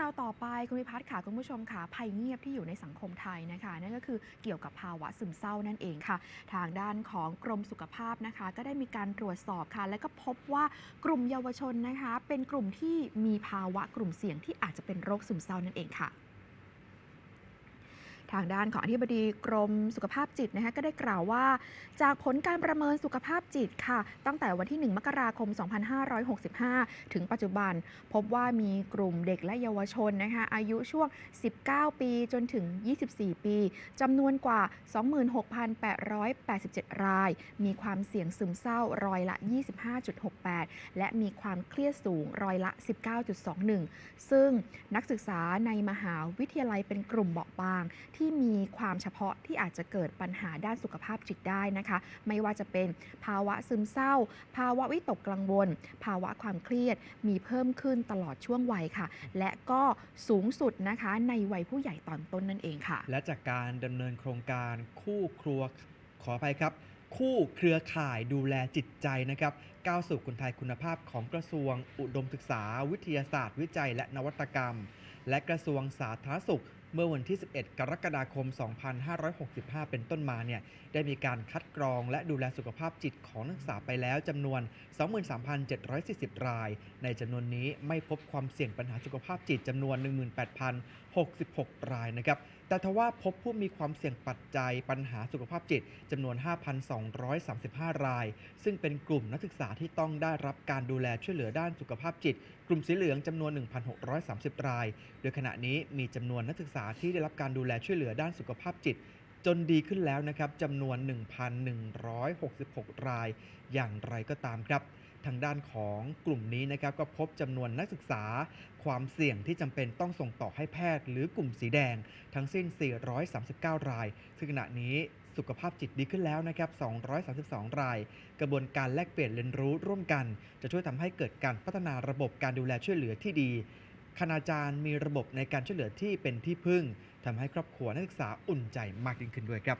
ราวต่อไปคุณพิพัฒน์ค่ะคุณผู้ชมค่ะภัยเงียบที่อยู่ในสังคมไทยนะคะนั่นก็คือเกี่ยวกับภาวะซึมเศร้านั่นเองค่ะ ทางด้านของกรมสุขภาพนะคะ ก็ได้มีการตรวจสอบค่ะ และก็พบว่ากลุ่มเยาวชนนะคะ เป็นกลุ่มที่มีภาวะกลุ่มเสี่ยงที่อาจจะเป็นโรคซึมเศร้านั่นเองค่ะ ทางด้านของอธิบดีกรมสุขภาพจิตนะคะก็ได้กล่าวว่า จากผลการประเมินสุขภาพจิตค่ะ ตั้งแต่วันที่ 1 มกราคม 2565 ถึงปัจจุบัน พบว่ามีกลุ่มเด็กและเยาวชนนะคะอายุช่วง 19 ปีจนถึง 24 ปีจำนวนกว่า 26,887 ราย มีความเสี่ยงซึมเศร้าร้อยละ 25.68 และมีความเครียดสูงร้อยละ 19.21 ซึ่งนักศึกษาในมหาวิทยาลัยเป็นกลุ่มเบาบางที่มีความเฉพาะที่อาจจะเกิดปัญหาด้านสุขภาพจิตได้นะคะ ไม่ว่าจะเป็นภาวะซึมเศร้า ภาวะวิตกกังวล ภาวะความเครียด มีเพิ่มขึ้นตลอดช่วงวัยค่ะ และก็สูงสุดนะคะในวัยผู้ใหญ่ตอนต้นนั่นเองค่ะ และจากการดำเนินโครงการคู่ครัวขออภัยครับ คู่เครือข่ายดูแลจิตใจนะครับก้าวสู่คนไทยคุณภาพของกระทรวง อุดมศึกษา วิทยาศาสตร์ วิจัย และนวัตกรรม และกระทรวงสาธารณสุขเมื่อวันที่ 11 กรกฎาคม 2565 เป็นต้นมาเนี่ยได้มีการคัดกรองและดูแลสุขภาพจิตของนักศึกษาไปแล้วจำนวน 23,740 ราย ในจำนวนนี้ไม่พบความเสี่ยงปัญหาสุขภาพจิตจำนวน 18,066 รายนะครับแต่ทว่าพบผู้มีความเสี่ยงปัจจัยปัญหาสุขภาพจิตจำนวน 5,235 ราย ซึ่งเป็นกลุ่มนักศึกษาที่ต้องได้รับการดูแลช่วยเหลือด้านสุขภาพจิต กลุ่มสีเหลืองจำนวน 1,630 ราย โดยขณะนี้มีจำนวนนักศึกษาที่ได้รับการดูแลช่วยเหลือด้านสุขภาพจิต จนดีขึ้นแล้วนะครับจำนวน 1,166 ราย อย่างไรก็ตามครับ ทางด้านของกลุ่มนี้นะครับก็พบจำนวนนักศึกษา ความเสี่ยงที่จำเป็นต้องส่งต่อให้แพทย์ หรือกลุ่มสีแดง ทั้งสิ้น 439 ราย ซึ่งขณะนี้สุขภาพจิตดีขึ้นแล้วนะครับ 232 ราย กระบวนการแลกเปลี่ยนเรียนรู้ร่วมกัน จะช่วยทำให้เกิดการพัฒนาระบบการดูแลช่วยเหลือที่ดี คณาจารย์มีระบบในการช่วยเหลือที่เป็นที่พึ่งทำให้ครอบครัวนักศึกษาอุ่นใจมากยิ่งขึ้นด้วยครับ